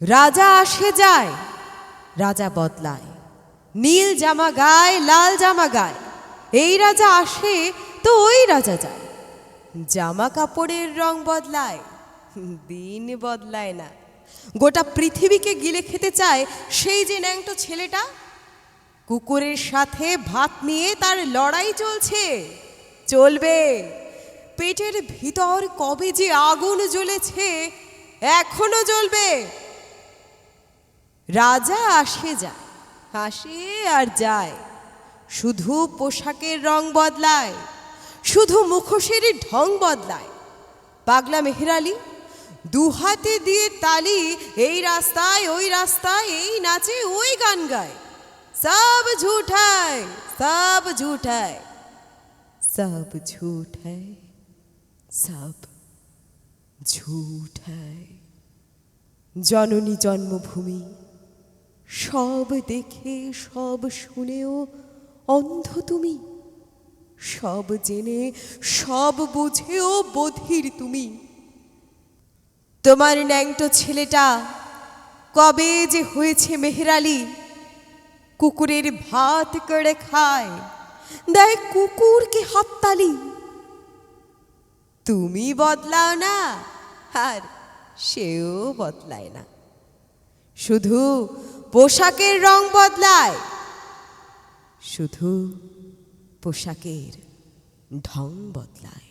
রাজা আসে যায়, রাজা বদলায়। নীল জামা গায়, লাল জামা গায়। এই রাজা আসে তো ওই রাজা যায়। জামা কাপড়ের রং বদলায়, দিন বদলায় না। গোটা পৃথিবীকে গিলে খেতে চায় সেই যে ন্যাংটো ছেলেটা। কুকুরের সাথে ভাত নিয়ে তার লড়াই চলছে। চলবে। পেটের ভিতর কবে যে আগুন জ্বলেছে, এখনও জ্বলবে। রাজা আসে যায়, আসে আর যায়। শুধু পোশাকের রং বদলায়, শুধু মুখোশের ঢং বদলায়। পাগলা মেহরালি দুহাতে দিয়ে তালি, এই রাস্তায়, ওই রাস্তায়, এই নাচে, ওই গান গায়। সব ঝুঠায় সব ঝুঠায় সব ঝুঠায় সব ঝুঠায়। জননী জন্মভূমি সব দেখে, সব শুনেও অন্ধ তুমি। সব জেনে, সব বুঝেও বধির তুমি। তোমার ন্যাংটো ছেলেটা কবে যে হয়েছে মেহরালি কুকুরের ভাত করে খায়, দেয় কুকুরকে হাততালি। তুমি বদলাও না, আর সেও বদলায় না। শুধু পোশাকের রং বদলায়। শুধু পোশাকের ঢং বদলায়।